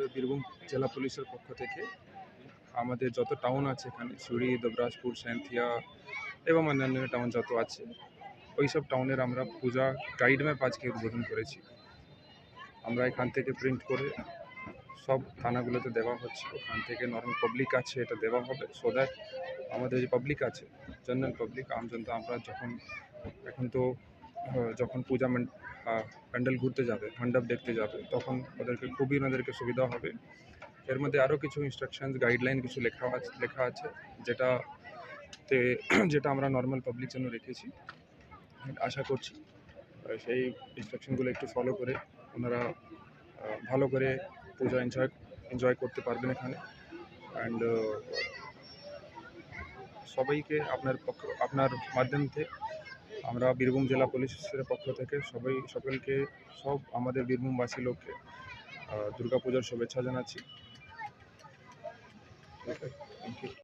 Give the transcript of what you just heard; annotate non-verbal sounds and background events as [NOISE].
আমাদের বীরভূম জেলা পুলিশের পক্ষ থেকে আমাদের যত টাউন আছে এখানে সিউড়ি দেবরাজপুর সাঁথিয়া এবং অন্যান্য টাউন যত আছে ওই সব টাউনের আমরা পূজা গাইড ম্যাপ আজকে উদ্বোধন করেছি। আমরা এখান থেকে প্রিন্ট করে সব থানাগুলোতে দেওয়া হচ্ছে। ওখান থেকে নর্মাল পাবলিক আছে, এটা দেওয়া হবে সো দ্যাট আমাদের যে পাবলিক আছে জেনারেল পাবলিক আম জনতা আমরা যখন, এখন তো যখন পূজা প্যান্ডেল ঘুরতে যাবে, মণ্ডপ দেখতে যাবে, তখন ওদেরকে খুবই ওনাদেরকে সুবিধা হবে। এর মধ্যে আরও কিছু ইনস্ট্রাকশনস গাইডলাইন কিছু লেখা আছে লেখা আছে, যেটা তে [CLEARS THROAT] যেটা আমরা নর্মাল পাবলিক জন্য রেখেছি। আশা করছি সেই ইনস্ট্রাকশনগুলো একটু ফলো করে ওনারা ভালো করে পূজা এনজয় এনজয় করতে পারবেন এখানে। অ্যান্ড সবাইকে আপনার পক্ষ, আপনার মাধ্যম থেকে আমরা বীরভূম জেলা পুলিশের পক্ষ থেকে সবাই সকলকে, সব আমাদের বীরভূমবাসী লোককে দুর্গাপূজার শুভেচ্ছা জানাচ্ছি। Thank you